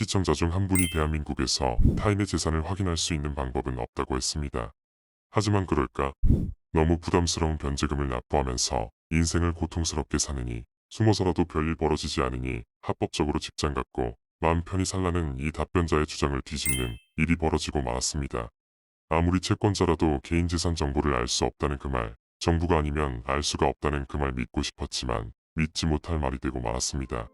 시청자 중 한 분이 대한민국에서 타인의 재산을 확인할 수 있는 방법은 없다고 했습니다. 하지만 그럴까? 너무 부담스러운 변제금을 납부하면서 인생을 고통스럽게 사느니 숨어서라도 별일 벌어지지 않으니 합법적으로 직장 갖고 마음 편히 살라는 이 답변자의 주장을 뒤집는 일이 벌어지고 말았습니다. 아무리 채권자라도 개인 재산 정보를 알 수 없다는 그 말, 정부가 아니면 알 수가 없다는 그 말 믿고 싶었지만 믿지 못할 말이 되고 말았습니다.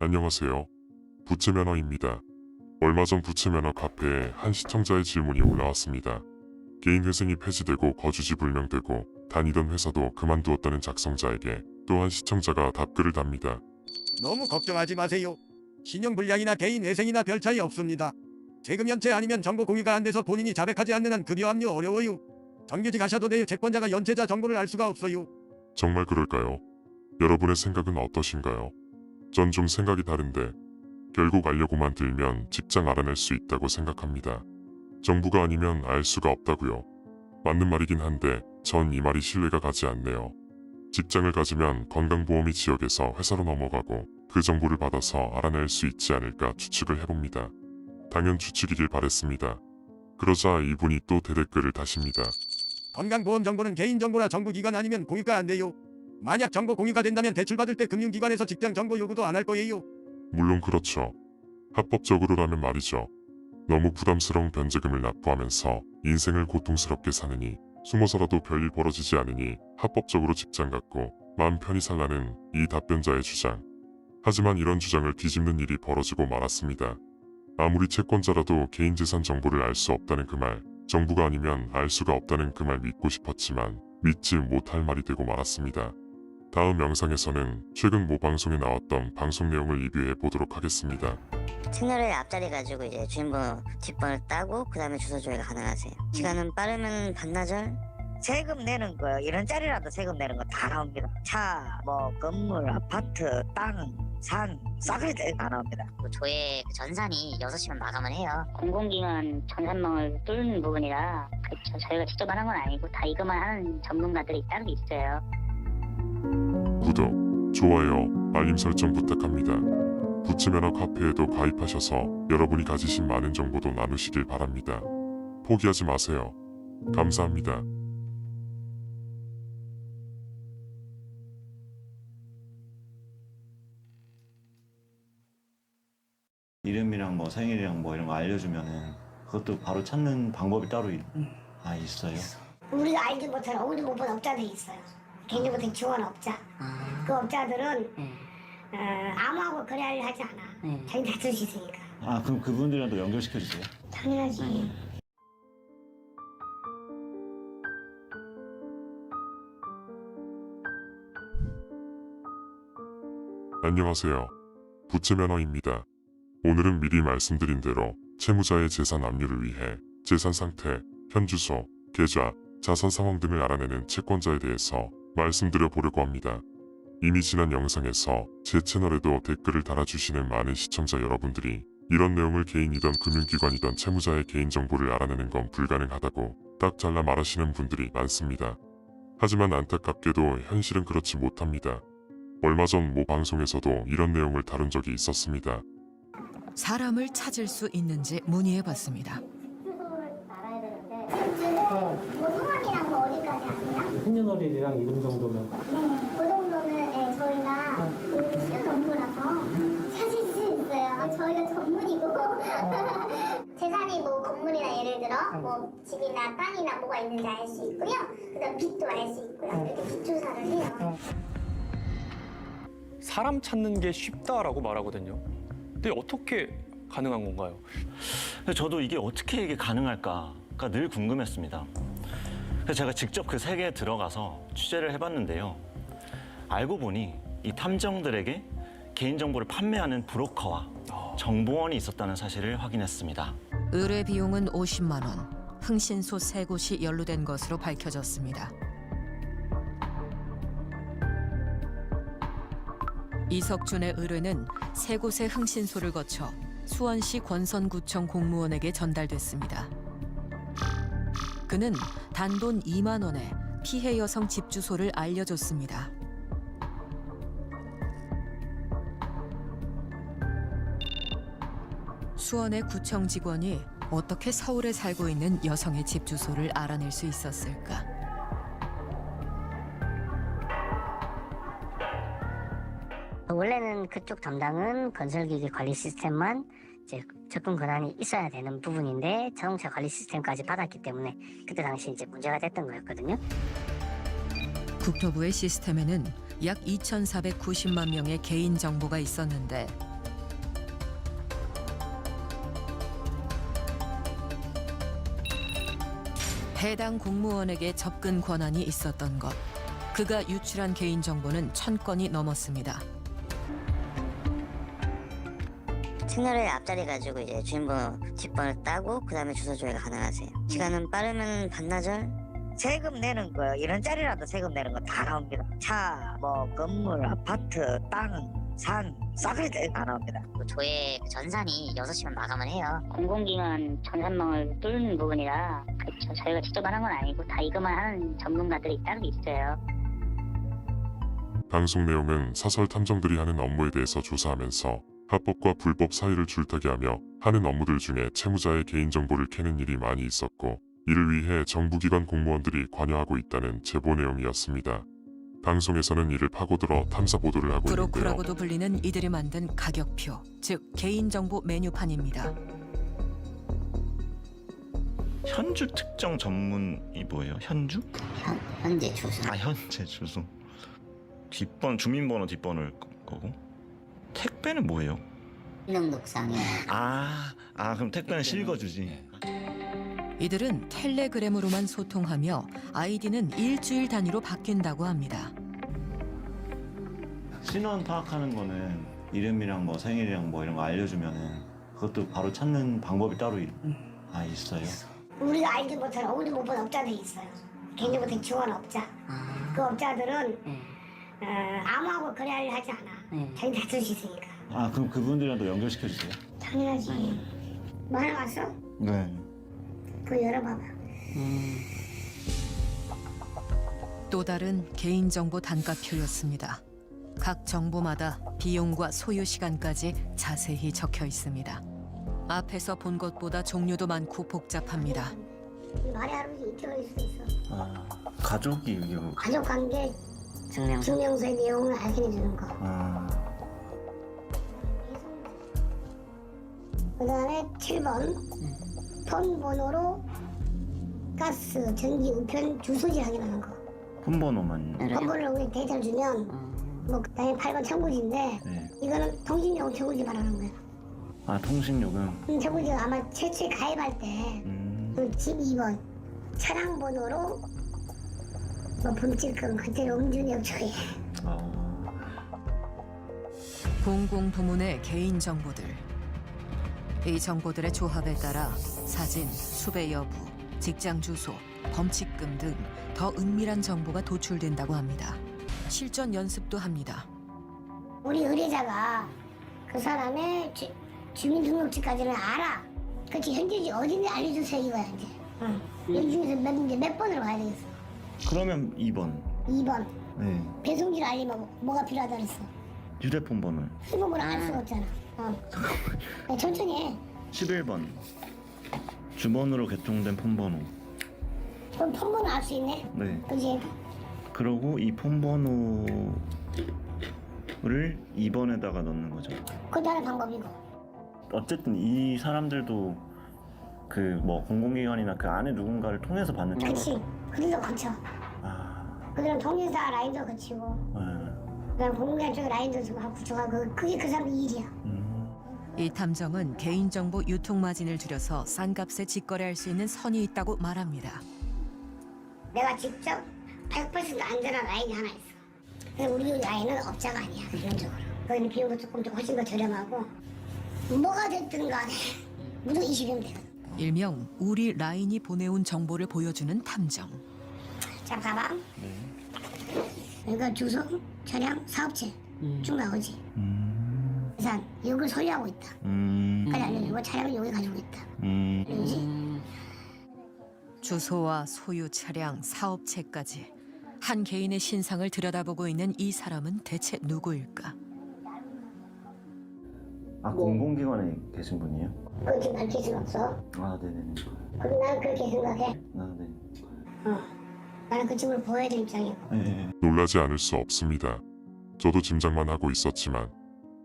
안녕하세요. 부채면허입니다. 얼마 전 부채면허 카페에 한 시청자의 질문이 올라왔습니다. 개인 회생이 폐지되고 거주지 불명되고 다니던 회사도 그만두었다는 작성자에게 또한 시청자가 답글을 답니다. 너무 걱정하지 마세요. 신용불량이나 개인 회생이나 별 차이 없습니다. 세금 연체 아니면 정보 공유가 안 돼서 본인이 자백하지 않는 한 급여 압류 어려워요. 정규직 하셔도 돼요. 채권자가 연체자 정보를 알 수가 없어요. 정말 그럴까요? 여러분의 생각은 어떠신가요? 전 좀 생각이 다른데 결국 알려고만 들면 직장 알아낼 수 있다고 생각합니다. 정부가 아니면 알 수가 없다고요. 맞는 말이긴 한데 전 이 말이 신뢰가 가지 않네요. 직장을 가지면 건강보험이 지역에서 회사로 넘어가고 그 정보를 받아서 알아낼 수 있지 않을까 추측을 해봅니다. 당연 추측이길 바랬습니다. 그러자 이분이 또 대댓글을 다십니다. 건강보험 정보는 개인정보라 정부기관 아니면 공유가 안 돼요. 만약 정보 공유가 된다면 대출받을 때 금융기관에서 직장 정보 요구도 안 할 거예요. 물론 그렇죠. 합법적으로라면 말이죠. 너무 부담스러운 변제금을 납부하면서 인생을 고통스럽게 사느니 숨어서라도 별일 벌어지지 않으니 합법적으로 직장 갖고 마음 편히 살라는 이 답변자의 주장. 하지만 이런 주장을 뒤집는 일이 벌어지고 말았습니다. 아무리 채권자라도 개인 재산 정보를 알 수 없다는 그 말, 정부가 아니면 알 수가 없다는 그 말 믿고 싶었지만 믿지 못할 말이 되고 말았습니다. 다음 영상에서는 최근 모 방송에 나왔던 방송 내용을 리뷰해 보도록 하겠습니다. 채널의 앞자리 가지고 이제 주인번호 뒷번호 따고 그 다음에 주소 조회가 가능하세요. 시간은 빠르면 반나절? 세금 내는 거 이런 짜리라도 세금 내는 거 다 나옵니다. 차, 뭐 건물, 아파트, 땅, 산, 싸그리 다 나옵니다. 그 조회 그 전산이 6시면 마감을 해요. 공공기관 전산망을 뚫는 부분이라 그 저- 저희가 직접 하는 건 아니고 다 이것만 하는 전문가들이 따로 있어요. 구독, 좋아요, 알림 설정 부탁합니다. 부츠면허 카페에도 가입하셔서 여러분이 가지신 많은 정보도 나누시길 바랍니다. 포기하지 마세요. 감사합니다. 이름이랑 뭐 생일이랑 뭐 이런 거 알려주면은 그것도 바로 찾는 방법이 따로 있, 아 있어요. 우리가 알지 못하는 우리 못본 업자들이 있어요. 개인정보등 지원 업자. 그 업자들은 어, 아무하고 거래를 하지 않아. 자기 다쓸 수 있으니까. 아 그럼 그분들이랑도 연결시켜 주세요. 당연하지. 안녕하세요. 부채면허입니다. 오늘은 미리 말씀드린 대로 채무자의 재산 압류를 위해 재산 상태, 현주소, 계좌, 자산 상황 등을 알아내는 채권자에 대해서 말씀드려 보려고 합니다. 이미 지난 영상에서 제 채널에도 댓글을 달아주시는 많은 시청자 여러분들이 이런 내용을 개인이던 금융기관이던 채무자의 개인정보를 알아내는 건 불가능하다고 딱 잘라 말하시는 분들이 많습니다. 하지만 안타깝게도 현실은 그렇지 못합니다. 얼마 전 모 방송에서도 이런 내용을 다룬 적이 있었습니다. 사람을 찾을 수 있는지 문의해 봤습니다. 주 어디까지 아세요? 생년월일이랑 이름 정도면 네. 그 정도는 네, 저희가 그 수요 전문이라서 찾을 수 있어요. 저희가 전문이고 재산이 뭐 건물이나 예를 들어 뭐 집이나 땅이나 뭐가 있는지 알 수 있고요. 그다음 빚도 알 수 있고요. 이렇게 빚 조사를 해요. 사람 찾는 게 쉽다라고 말하거든요. 근데 어떻게 가능한 건가요? 근데 저도 이게 어떻게 이게 가능할까가 늘 궁금했습니다. 그래서 제가 직접 그 세계에 들어가서 취재를 해봤는데요. 알고 보니 이 탐정들에게 개인정보를 판매하는 브로커와 정보원이 있었다는 사실을 확인했습니다. 의뢰 비용은 50만 원, 흥신소 세 곳이 연루된 것으로 밝혀졌습니다. 이석준의 의뢰는 세 곳의 흥신소를 거쳐 수원시 권선구청 공무원에게 전달됐습니다. 그는 단돈 2만 원에 피해 여성 집 주소를 알려줬습니다. 수원의 구청 직원이 어떻게 서울에 살고 있는 여성의 집 주소를 알아낼 수 있었을까? 원래는 그쪽 담당은 건설기계 관리 시스템만 이제 접근 권한이 있어야 되는 부분인데 자동차 관리 시스템까지 받았기 때문에 그때 당시 이제 문제가 됐던 거였거든요. 국토부의 시스템에는 약 2,490만 명의 개인 정보가 있었는데 해당 공무원에게 접근 권한이 있었던 것. 그가 유출한 개인 정보는 천 건이 넘었습니다. 채널의 앞자리 가지고 이제 주민번호 뒷번호 따고 그 다음에 주소 조회가 가능하세요. 시간은 빠르면 반나절? 세금 내는 거 이런 자리라도 세금 내는 거 다 나옵니다. 차, 뭐 건물, 아파트, 땅, 산, 싸그리 다 나옵니다. 그 조회 그 전산이 6시면 마감을 해요. 공공기관 전산망을 뚫는 부분이라 그렇죠. 저희가 직접 하는 건 아니고 다 이것만 하는 전문가들이 따로 있어요. 방송 내용은 사설 탐정들이 하는 업무에 대해서 조사하면서 합법과 불법 사이를 줄타기하며 하는 업무들 중에 채무자의 개인정보를 캐는 일이 많이 있었고 이를 위해 정부기관 공무원들이 관여하고 있다는 제보 내용이었습니다. 방송에서는 이를 파고들어 탐사 보도를 하고 있는데요. 브로커라고도 불리는 이들이 만든 가격표, 즉 개인정보 메뉴판입니다. 현주 특정 전문이 뭐예요? 현주? 현, 현재 주소. 아 현재 주소. 뒷번 주민번호 뒷번호일 거- 거고. 택배는 뭐예요? 신용독상에 아, 아 그럼 택배는 실거주지. 이들은 텔레그램으로만 소통하며 아이디는 일주일 단위로 바뀐다고 합니다. 신원 파악하는 거는 이름이랑 뭐 생일이랑 뭐 이런 거 알려주면은 그것도 바로 찾는 방법이 따로 있, 아 있어요? 우리가 알지 못하는 우리 못 본 업자들이 있어요. 개인정보 지원 업자. 그 업자들은 어, 아무하고 거래를 하지 않아. 자기 다쓸 수 있으니까. 아 그럼 그분들이랑 또 연결시켜 주세요. 당연하지. 뭐 하나 왔어? 네. 그거 열어봐봐. 또 다른 개인정보 단가표였습니다. 각 정보마다 비용과 소요 시간까지 자세히 적혀 있습니다. 앞에서 본 것보다 종류도 많고 복잡합니다. 말이 하루지 이틀 걸릴 수도 있어. 아 가족이 이게 뭐- 가족 관계 증명서. 증명서의 내용을 확인해 주는 거. 아 그 다음에 7번 폰 번호로 가스, 전기, 우편, 주소지 확인하는 거. 폰번호만 폰 번호로 우리 데이터를 주면 뭐 그다음에 8번 청구지인데 네. 이거는 통신용 청구지 말하는 거야. 아 통신요금 음, 청구지가 아마 최초에 가입할 때 음, 그 집 2번 차량 번호로 뭐 범칙금, 그때 음주 역초에 아, 공공 부문의 개인 정보들. 이 정보들의 조합에 따라 사진, 수배 여부, 직장 주소, 범칙금 등 더 은밀한 정보가 도출된다고 합니다. 실전 연습도 합니다. 우리 의뢰자가 그 사람의 주, 주민등록증까지는 알아. 그렇지 현재지 어딘지 알려주세요 이거야 이제. 응. 이 중에서 몇, 이제 몇 번으로 가야 되겠어. 그러면 2번 2번 네 배송지를 알리면 뭐가 필요하다 그랬어. 휴대폰 번호 휴대폰을 알 수가 없잖아. 어. 야, 천천히 해. 11번 주번으로 개통된 폰 번호 그럼 폰번호 알 수 있네. 네 그지? 그러고 이 폰 번호를 2번에다가 넣는 거죠 그것도 방법이고. 어쨌든 이 사람들도 그 뭐 공공기관이나 그 안에 누군가를 통해서 받는 그렇지. 그들도 거쳐. 아, 그들은 통신사 라인도 거치고, 네. 그다음 공공기관 쪽 라인도 좀 하고 구축하고, 그게 그 사람들 일이야. 음, 이 탐정은 개인정보 유통 마진을 줄여서 싼 값에 직거래할 수 있는 선이 있다고 말합니다. 내가 직접 100% 안전한 라인이 하나 있어. 그래서 우리 라인은 업자가 아니야, 기본적으로. 거기는 비용도 조금 더 훨씬 더 저렴하고, 뭐가 됐든 간에 무조건 20이면 되거든. 일명 우리 라인이 보내온 정보를 보여주는 탐정. 자, 가방. 네. 이거 주소, 차량, 사업체 쭉 나오지. 음, 그래서 이걸 소유하고 있다. 음, 까지 알려주고 차량을 여기 가지고 있다. 음, 그러지? 주소와 소유 차량, 사업체까지 한 개인의 신상을 들여다보고 있는 이 사람은 대체 누구일까? 아 공공기관에 계신 분이에요? 그건 지금 밝힐 수는 없어. 아 네네네. 그럼 나는 그렇게 생각해. 아 네. 나는 그 친구를 보호해야 될 입장이고. 네. 놀라지 않을 수 없습니다. 저도 짐작만 하고 있었지만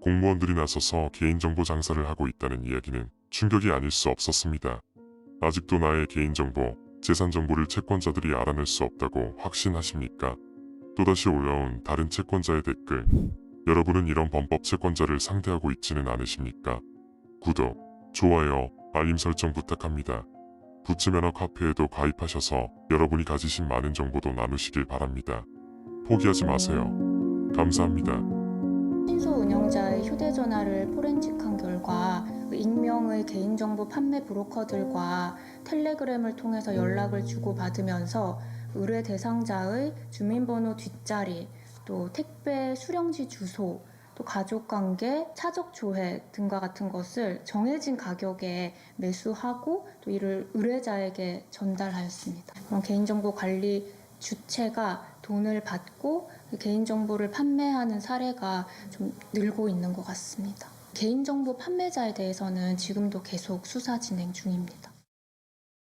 공무원들이 나서서 개인정보 장사를 하고 있다는 이야기는 충격이 아닐 수 없었습니다. 아직도 나의 개인정보, 재산 정보를 채권자들이 알아낼 수 없다고 확신하십니까? 또다시 올라온 다른 채권자의 댓글. 여러분은 이런 범법 채권자를 상대하고 있지는 않으십니까? 구독, 좋아요, 알림 설정 부탁합니다. 부츠면허 카페에도 가입하셔서 여러분이 가지신 많은 정보도 나누시길 바랍니다. 포기하지 마세요. 감사합니다. 신소 운영자의 휴대전화를 포렌식한 결과 그 익명의 개인정보 판매 브로커들과 텔레그램을 통해서 연락을 주고받으면서 의뢰 대상자의 주민번호 뒷자리, 또 택배 수령지 주소, 또 가족관계, 차적 조회 등과 같은 것을 정해진 가격에 매수하고 또 이를 의뢰자에게 전달하였습니다. 그럼 개인정보 관리 주체가 돈을 받고 그 개인정보를 판매하는 사례가 좀 늘고 있는 것 같습니다. 개인정보 판매자에 대해서는 지금도 계속 수사 진행 중입니다.